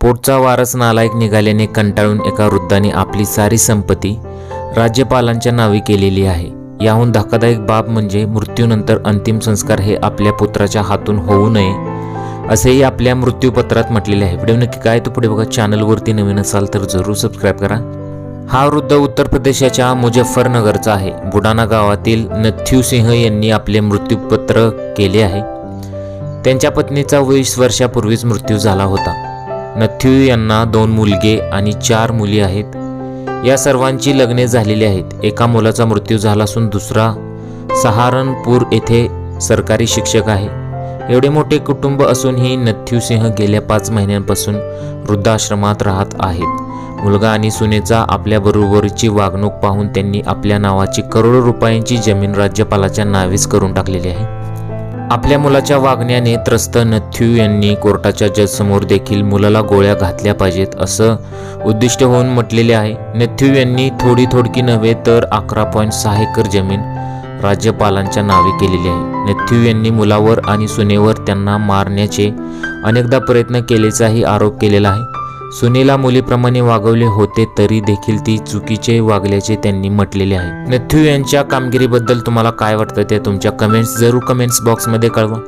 पोटचा वारस नालायक निघाल्याने कंटाळून एका वृद्धाने आपली सारी संपत्ती राज्यपालांच्या नावे केलेली आहे. याहून धक्कादायक बाब म्हणजे मृत्यूनंतर अंतिम संस्कार हे आपल्या पुत्राच्या हातून होऊ नये असेही आपल्या मृत्यूपत्रात म्हटलेले आहे. व्हिडिओ नक्की काय तो पुढे बघा. चॅनलवरती नवीन असाल तर जरूर सबस्क्राईब करा. हा वृद्ध उत्तर प्रदेशाच्या मुजफ्फरनगरचा आहे. बुडाना गावातील नथ्यू सिंह यांनी आपले मृत्यूपत्र केले आहे. त्यांच्या पत्नीचा वीस वर्षापूर्वीच मृत्यू झाला होता. नथ्यू यांना दोन मुलगे आणि चार मुली आहेत. या सर्वांची लग्ने झालेली आहेत. एका मुलाचा मृत्यू झाला असून दुसरा सहारनपूर येथे सरकारी शिक्षक आहे. एवढे मोठे कुटुंब असूनही नथ्यू सिंह गेल्या पाच महिन्यांपासून वृद्धाश्रमात राहत आहेत. मुलगा आणि सुनेचा आपल्याबरोबरची वागणूक पाहून त्यांनी आपल्या नावाची करोडो रुपयांची जमीन राज्यपालाच्या नावेच करून टाकलेली आहे. आपल्या मुलाच्या वागण्याने त्रस्त नथ्यू यांनी कोर्टाच्या जजसमोर देखील मुलाला गोळ्या घातल्या पाहिजेत असं उद्दिष्ट होऊन म्हटलेले आहे. नथ्यू यांनी थोडी थोडकी नव्हे तर अकरा पॉईंट सहा एकर जमीन राज्यपालांच्या नावे केलेली आहे. नथ्यू यांनी मुलावर आणि सुनेवर त्यांना मारण्याचे अनेकदा प्रयत्न केल्याचाही आरोप केलेला आहे. सुनीला मुलीप्रमाणे वागवले होते तरी देखील ती चुकीचे वागल्याचे त्यांनी म्हटलेले आहे. नथ्यू यांच्या कामगिरीबद्दल तुम्हाला काय वाटतं ते तुमच्या कमेंट्स जरूर कमेंट्स बॉक्समध्ये कळवा.